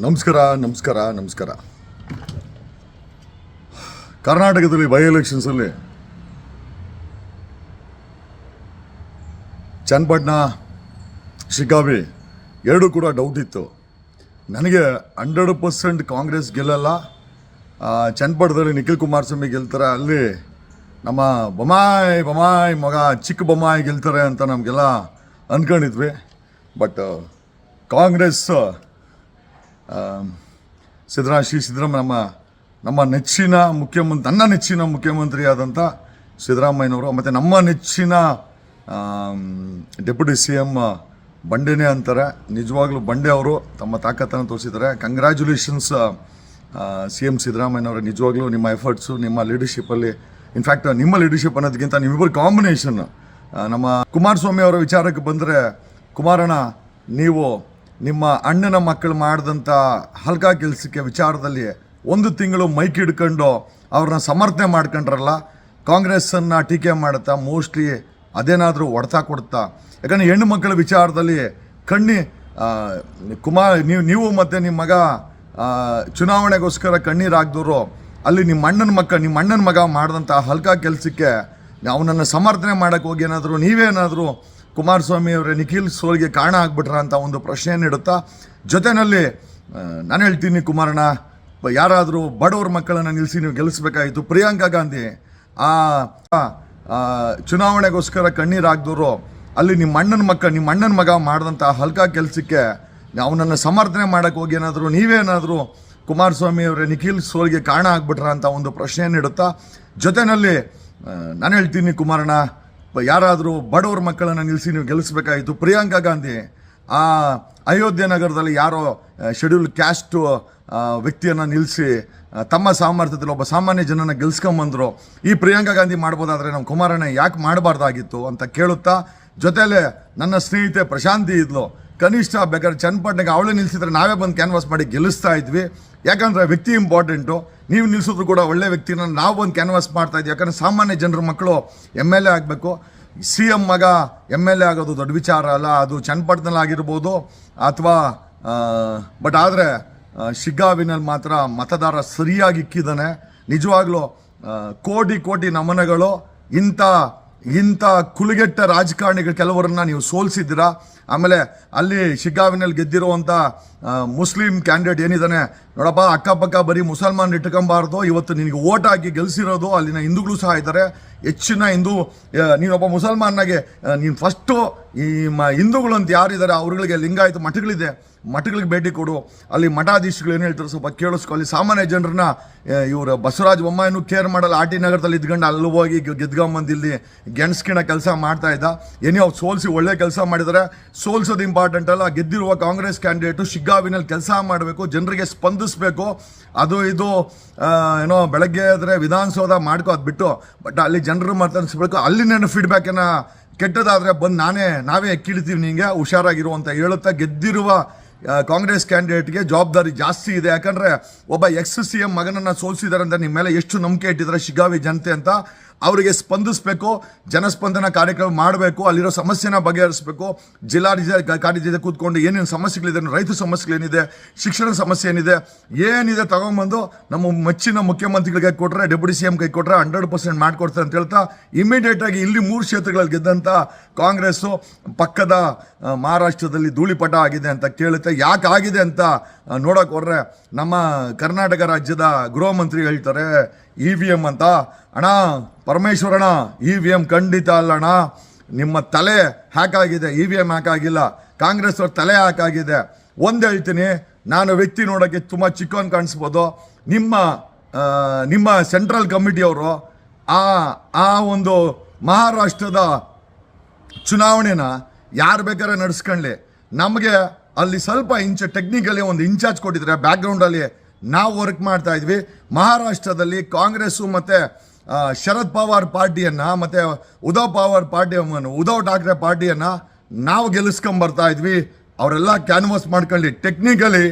ನಮಸ್ಕಾರ ನಮಸ್ಕಾರ ನಮಸ್ಕಾರ. ಕರ್ನಾಟಕದಲ್ಲಿ ಬೈ ಎಲೆಕ್ಷನ್ಸಲ್ಲಿ ಚನ್ನಪಟ್ಟಣ ಶಿಕಾಬಿ ಎರಡೂ ಕೂಡ ಡೌಟ್ ಇತ್ತು. ನನಗೆ ಹಂಡ್ರೆಡ್ ಪರ್ಸೆಂಟ್ ಕಾಂಗ್ರೆಸ್ ಗೆಲ್ಲಲ್ಲ. ಚನ್ನಪಟ್ಟಣದಲ್ಲಿ ನಿಖಿಲ್ ಕುಮಾರಸ್ವಾಮಿ ಗೆಲ್ತಾರೆ. ಅಲ್ಲಿ ನಮ್ಮ ಬೊಮಾಯ್ ಬೊಮಾಯ್ ಮಗ, ಚಿಕ್ಕ ಬೊಮಾಯ್ ಗೆಲ್ತಾರೆ ಅಂತ ನಮಗೆಲ್ಲ ಅಂದ್ಕೊಂಡಿದ್ವಿ ಬಟ್ ಕಾಂಗ್ರೆಸ್ ಸಿದ್ದರಾಮ, ಶ್ರೀ ಸಿದ್ದರಾಮ ನಮ್ಮ ನಮ್ಮ ನೆಚ್ಚಿನ ಮುಖ್ಯಮಂತ್ರಿ ನನ್ನ ನೆಚ್ಚಿನ ಮುಖ್ಯಮಂತ್ರಿ ಆದಂಥ ಸಿದ್ದರಾಮಯ್ಯನವರು, ಮತ್ತು ನಮ್ಮ ನೆಚ್ಚಿನ ಡೆಪ್ಯೂಟಿ ಸಿ ಎಂ ಬಂಡೆನೇ ಅಂತಾರೆ. ನಿಜವಾಗ್ಲೂ ಬಂಡೆ ಅವರು ತಮ್ಮ ತಾಕತ್ತನ್ನು ತೋರಿಸಿದ್ದಾರೆ. ಕಂಗ್ರ್ಯಾಚುಲೇಷನ್ಸ್ ಸಿ ಎಂ ಸಿದ್ದರಾಮಯ್ಯನವರೇ. ನಿಜವಾಗ್ಲೂ ನಿಮ್ಮ ಎಫರ್ಟ್ಸು ನಿಮ್ಮ ಲೀಡರ್ಶಿಪ್ಪಲ್ಲಿ ಇನ್ಫ್ಯಾಕ್ಟ್ ನಿಮ್ಮ ಲೀಡರ್ಶಿಪ್ ಅನ್ನೋದಕ್ಕಿಂತ ನಿಮ್ಮಿಬ್ಬರು ಕಾಂಬಿನೇಷನ್ ನಮ್ಮ ಕುಮಾರಸ್ವಾಮಿ ಅವರ ವಿಚಾರಕ್ಕೆ ಬಂದರೆ, ಕುಮಾರಣ್ಣ, ನೀವು ನಿಮ್ಮ ಅಣ್ಣನ ಮಕ್ಕಳು ಮಾಡಿದಂಥ ಹಲ್ಕ ಕೆಲಸಕ್ಕೆ ವಿಚಾರದಲ್ಲಿ ಒಂದು ತಿಂಗಳು ಮೈಕ್ ಹಿಡ್ಕೊಂಡು ಅವ್ರನ್ನ ಸಮರ್ಥನೆ ಮಾಡ್ಕೊಂಡ್ರಲ್ಲ, ಕಾಂಗ್ರೆಸ್ಸನ್ನು ಟೀಕೆ ಮಾಡುತ್ತಾ ಮೋಸ್ಟ್ಲಿ ಅದೇನಾದರೂ ಹೊಡ್ತಾ ಕೊಡ್ತಾ ಯಾಕಂದರೆ ಹೆಣ್ಣು ಮಕ್ಕಳ ವಿಚಾರದಲ್ಲಿ ಕಣ್ಣಿ ಕುಮಾರ್, ನೀವು ನೀವು ಮತ್ತು ನಿಮ್ಮ ಮಗ ಚುನಾವಣೆಗೋಸ್ಕರ ಕಣ್ಣೀರಾಗ್ದವರು ಅಲ್ಲಿ ನಿಮ್ಮ ಅಣ್ಣನ ಮಕ್ಕ, ನಿಮ್ಮ ಅಣ್ಣನ ಮಗ ಮಾಡಿದಂಥ ಹಲ್ಕ ಕೆಲಸಕ್ಕೆ ಅವನನ್ನು ಸಮರ್ಥನೆ ಮಾಡೋಕ್ಕೆ ಹೋಗಿ ಏನಾದರೂ, ನೀವೇನಾದರೂ ಕುಮಾರಸ್ವಾಮಿ ಅವರೇ, ನಿಖಿಲ್ ಸೋಲ್ಗೆ ಕಾರಣ ಆಗ್ಬಿಟ್ರ ಅಂತ ಒಂದು ಪ್ರಶ್ನೆಯನ್ನು ಇಡುತ್ತಾ ಜೊತೆಯಲ್ಲಿ ನಾನು ಹೇಳ್ತೀನಿ ಕುಮಾರಣ್ಣ ಯಾರಾದರೂ ಬಡವ್ರ ಮಕ್ಕಳನ್ನು ನಿಲ್ಲಿಸಿ ನೀವು ಗೆಲ್ಲಿಸ್ಬೇಕಾಯಿತು. ಪ್ರಿಯಾಂಕಾ ಗಾಂಧಿ, ಆ ಚುನಾವಣೆಗೋಸ್ಕರ ಕಣ್ಣೀರು ಹಾಕ್ದವರು ಅಲ್ಲಿ ನಿಮ್ಮ ಅಣ್ಣನ ಮಕ್ಕ ನಿಮ್ಮ ಅಣ್ಣನ ಮಗ ಮಾಡಿದಂಥ ಹಲ್ಕ ಕೆಲಸಕ್ಕೆ ಅವನನ್ನು ಸಮರ್ಥನೆ ಮಾಡೋಕ್ಕೆ ಹೋಗಿ ಏನಾದರೂ, ನೀವೇನಾದರೂ ಕುಮಾರಸ್ವಾಮಿ ಅವರೇ, ನಿಖಿಲ್ ಸೋಲ್ಗೆ ಕಾರಣ ಆಗ್ಬಿಟ್ರ ಅಂತ ಒಂದು ಪ್ರಶ್ನೆಯನ್ನು ಇಡುತ್ತಾ ಜೊತೆಯಲ್ಲಿ ನಾನು ಹೇಳ್ತೀನಿ ಕುಮಾರಣ್ಣ ಯಾರಾದರೂ ಬಡವ್ರ ಮಕ್ಕಳನ್ನು ನಿಲ್ಲಿಸಿ ನೀವು ಗೆಲ್ಲಿಸಬೇಕಾಯಿತು. ಪ್ರಿಯಾಂಕಾ ಗಾಂಧಿ, ಆ ಅಯೋಧ್ಯೆ ನಗರದಲ್ಲಿ ಯಾರೋ ಶೆಡ್ಯೂಲ್ ಕ್ಯಾಸ್ಟು ವ್ಯಕ್ತಿಯನ್ನು ನಿಲ್ಲಿಸಿ ತಮ್ಮ ಸಾಮರ್ಥ್ಯದಲ್ಲಿ ಒಬ್ಬ ಸಾಮಾನ್ಯ ಜನನ ಗೆಲ್ಸ್ಕೊಂಬಂದರು ಈ ಪ್ರಿಯಾಂಕಾ ಗಾಂಧಿ ಮಾಡ್ಬೋದಾದರೆ ನಮ್ಮ ಕುಮಾರಣ್ಣ ಯಾಕೆ ಮಾಡಬಾರ್ದಾಗಿತ್ತು ಅಂತ ಕೇಳುತ್ತಾ, ಜೊತೆಯಲ್ಲೇ ನನ್ನ ಸ್ನೇಹಿತೆ ಪ್ರಶಾಂತಿ ಇದ್ಲು. ಕನಿಷ್ಠ ಬೇಕಾದ್ರೆ ಚನ್ನಪಟ್ಟಣಕ್ಕೆ ಅವಳೇ ನಿಲ್ಲಿಸಿದ್ರೆ ನಾವೇ ಬಂದು ಕ್ಯಾನ್ವಾಸ್ ಮಾಡಿ ಗೆಲ್ಲಿಸ್ತಾ ಇದ್ವಿ. ಯಾಕಂದರೆ ವ್ಯಕ್ತಿ ಇಂಪಾರ್ಟೆಂಟು ನೀವು ನಿಲ್ಲಿಸಿದ್ರು ಕೂಡ ಒಳ್ಳೆ ವ್ಯಕ್ತಿನ ನಾವು ಬಂದು ಕ್ಯಾನ್ವಾಸ್ ಮಾಡ್ತಾ ಇದ್ವಿ. ಯಾಕಂದರೆ ಸಾಮಾನ್ಯ ಜನರ ಮಕ್ಕಳು ಎಂ ಎಲ್ ಎ ಆಗಬೇಕು. ಸಿ ಎಂ ಮಗ ಎಂ ಎಲ್ ಎ ಆಗೋದು ದೊಡ್ಡ ವಿಚಾರ ಅಲ್ಲ. ಅದು ಚನ್ನಪಟ್ಟಣದಲ್ಲಿ ಆಗಿರ್ಬೋದು ಅಥವಾ ಬಟ್ ಆದರೆ ಶಿಗ್ಗಾವಿನಲ್ಲಿ ಮಾತ್ರ ಮತದಾರ ಸರಿಯಾಗಿ ಇಕ್ಕಿದ್ದಾನೆ. ನಿಜವಾಗ್ಲೂ ಕೋಟಿ ಕೋಟಿ ನಮನಗಳು ಇಂಥ ಇಂಥ ಕುಲುಗೆಟ್ಟ ರಾಜಕಾರಣಿಗಳು ಕೆಲವರನ್ನ ನೀವು ಸೋಲಿಸಿದ್ದೀರಾ? ಆಮೇಲೆ ಅಲ್ಲಿ ಶಿಗ್ಗಾವಿನಲ್ಲಿ ಗೆದ್ದಿರುವಂಥ ಮುಸ್ಲಿಂ ಕ್ಯಾಂಡಿಡೇಟ್ ಏನಿದ್ದಾನೆ ನೋಡಪ್ಪ, ಅಕ್ಕಪಕ್ಕ ಬರೀ ಮುಸಲ್ಮಾನ್ ಇಟ್ಕೊಂಬಾರ್ದು, ಇವತ್ತು ನಿನಗೆ ಓಟ್ ಹಾಕಿ ಗೆಲ್ಸಿರೋದು, ಅಲ್ಲಿನ ಹಿಂದೂಗಳು ಸಹ ಇದ್ದಾರೆ. ಹೆಚ್ಚಿನ ಹಿಂದೂ ನೀನೊಬ್ಬ ಮುಸಲ್ಮಾನಾಗೆ ನೀನು ಫಸ್ಟು ಈ ಮ, ಹಿಂದೂಗಳು ಅಂತ ಯಾರಿದ್ದಾರೆ, ಅವ್ರಗಳಿಗೆ ಲಿಂಗಾಯತ ಮಠಗಳಿದೆ, ಮಠಗಳಿಗೆ ಭೇಟಿ ಕೊಡು. ಅಲ್ಲಿ ಮಠಾಧೀಶಗಳು ಏನು ಹೇಳ್ತಾರೆ, ಸ್ವಲ್ಪ ಕೇಳಿಸ್ಕೊ. ಅಲ್ಲಿ ಸಾಮಾನ್ಯ ಜನರನ್ನ ಇವರು ಬಸವರಾಜ ಬೊಮ್ಮಾಯಿನೂ ಕೇರ್ ಮಾಡಲ್ಲ. ಆರ್ ಟಿ ನಗರದಲ್ಲಿ ಇದ್ಕೊಂಡು ಅಲ್ಲಿ ಹೋಗಿ ಗೆದ್ಕೊಂಬಂದಿಲ್ಲಿ ಗೆಣಸ್ಕಿಣ ಕೆಲಸ ಮಾಡ್ತಾ ಇದ್ದ. ಏನೋ ಅವ್ರು ಸೋಲಿಸಿ ಒಳ್ಳೆ ಕೆಲಸ ಮಾಡಿದ್ದಾರೆ. ಸೋಲ್ಸೋದು ಇಂಪಾರ್ಟೆಂಟ್ ಅಲ್ಲ. ಗೆದ್ದಿರುವ ಕಾಂಗ್ರೆಸ್ ಕ್ಯಾಂಡಿಡೇಟು ಶಿಗ್ಗಾವಿನಲ್ಲಿ ಕೆಲಸ ಮಾಡಬೇಕು, ಜನರಿಗೆ ಸ್ಪಂದಿಸಬೇಕು, ಅದು ಇದು ಏನೋ ಬೆಳಗ್ಗೆ ಆದರೆ ವಿಧಾನಸೌಧ ಮಾಡ್ಕೋ, ಅದು ಬಿಟ್ಟು ಬಟ್ ಅಲ್ಲಿ ಜನರು ಮಾತಾಡಿಸ್ಬೇಕು ಅಲ್ಲಿನ ಫೀಡ್ಬ್ಯಾಕನ್ನು ಕೆಟ್ಟದಾದರೆ ಬಂದು ನಾನೇ, ನಾವೇ ಕೀಳ್ತೀವಿ ನಿಂಗೆ, ಹುಷಾರಾಗಿರು ಅಂತ ಹೇಳುತ್ತಾ ಗೆದ್ದಿರುವ ಕಾಂಗ್ರೆಸ್ ಕ್ಯಾಂಡಿಡೇಟ್ಗೆ ಜವಾಬ್ದಾರಿ ಜಾಸ್ತಿ ಇದೆ. ಯಾಕಂದರೆ ಒಬ್ಬ ಎಕ್ಸ್ ಸಿ ಎಂ ಮಗನನ್ನು ಸೋಲಿಸಿದಾರೆ ಅಂತ ನಿಮ್ಮ ಮೇಲೆ ಎಷ್ಟು ನಂಬಿಕೆ ಇಟ್ಟಿದ್ದಾರೆ ಶಿಗಾವಿ ಜನತೆ ಅಂತ. ಅವರಿಗೆ ಸ್ಪಂದಿಸಬೇಕು, ಜನಸ್ಪಂದನ ಕಾರ್ಯಕ್ರಮ ಮಾಡಬೇಕು, ಅಲ್ಲಿರೋ ಸಮಸ್ಯೆನ ಬಗೆಹರಿಸಬೇಕು. ಜಿಲ್ಲಾ ಜೊತೆ ಕೂತ್ಕೊಂಡು ಏನೇನು ಸಮಸ್ಯೆಗಳಿದೆ ರೈತ ಸಮಸ್ಯೆಗಳೇನಿದೆ, ಶಿಕ್ಷಣ ಸಮಸ್ಯೆ ಏನಿದೆ ಏನಿದೆ ತಗೊಂಬಂದು ನಮ್ಮ ಮೆಚ್ಚಿನ ಮುಖ್ಯಮಂತ್ರಿಗಳಿಗೆ ಕೊಟ್ಟರೆ ಡೆಪ್ಯೂಟಿ ಸಿ ಎಂ ಕೈ ಕೊಟ್ಟರೆ ಹಂಡ್ರೆಡ್ ಪರ್ಸೆಂಟ್ ಮಾಡಿಕೊಡ್ತಾರೆ ಅಂತ ಹೇಳ್ತಾ ಇಮಿಡಿಯೇಟ್ ಆಗಿ ಇಲ್ಲಿ ಮೂರು ಕ್ಷೇತ್ರಗಳಲ್ಲಿ ಗೆದ್ದಂಥ ಕಾಂಗ್ರೆಸ್ಸು ಪಕ್ಕದ ಮಹಾರಾಷ್ಟ್ರದಲ್ಲಿ ಧೂಳಿಪಟ ಆಗಿದೆ ಅಂತ ಕೇಳುತ್ತೆ. ಯಾಕೆ ಆಗಿದೆ ಅಂತ ನೋಡಕ್ ಹೊರ್ರೆ ನಮ್ಮ ಕರ್ನಾಟಕ ರಾಜ್ಯದ ಗೃಹ ಮಂತ್ರಿ ಹೇಳ್ತಾರೆ, ಇ ವಿ ಎಂ ಅಂತ. ಅಣ್ಣ ಪರಮೇಶ್ವರಣ ಇ ವಿ ಎಂ ಖಂಡಿತ ಅಲ್ಲಣ್ಣ ನಿಮ್ಮ ತಲೆ ಹ್ಯಾಕ್ ಆಗಿದೆ ಇ ವಿ ಎಂ ಹ್ಯಾಕ್ ಆಗಿಲ್ಲ ಕಾಂಗ್ರೆಸ್ ಅವ್ರ ತಲೆ ಹ್ಯಾಕ್ ಆಗಿದೆ ಒಂದು ಹೇಳ್ತೀನಿ, ನಾನು ವ್ಯಕ್ತಿ ನೋಡೋಕ್ಕೆ ತುಂಬ ಚಿಕ್ಕವನ್ ಕಾಣಿಸ್ಬೋದು. ನಿಮ್ಮ ನಿಮ್ಮ ಸೆಂಟ್ರಲ್ ಕಮಿಟಿಯವರು ಆ ಆ ಒಂದು ಮಹಾರಾಷ್ಟ್ರದ ಚುನಾವಣೆನ ಯಾರು ಬೇಕಾದ್ರೆ ನಡೆಸ್ಕೊಳ್ಳಿ ನಮಗೆ ಅಲ್ಲಿ ಸ್ವಲ್ಪ ಇಂಚ ಟೆಕ್ನಿಕಲಿ ಒಂದು ಇನ್ಚಾರ್ಜ್ ಕೊಟ್ಟಿದ್ರೆ ಬ್ಯಾಕ್ಗ್ರೌಂಡಲ್ಲಿ ನಾವು ವರ್ಕ್ ಮಾಡ್ತಾ ಇದ್ವಿ. ಮಹಾರಾಷ್ಟ್ರದಲ್ಲಿ ಕಾಂಗ್ರೆಸ್ಸು ಮತ್ತು ಶರದ್ ಪವಾರ್ ಪಾರ್ಟಿಯನ್ನು ಮತ್ತು ಉದ್ಧವ್ ಪವಾರ್ ಪಾರ್ಟಿ ಉದ್ಧವ್ ಠಾಕ್ರೆ ಪಾರ್ಟಿಯನ್ನು ನಾವು ಗೆಲ್ಲಿಸ್ಕೊಂಬರ್ತಾ ಇದ್ವಿ. ಅವರೆಲ್ಲ ಕ್ಯಾನ್ವಾಸ್ ಮಾಡ್ಕೊಳ್ಳಿ ಟೆಕ್ನಿಕಲಿ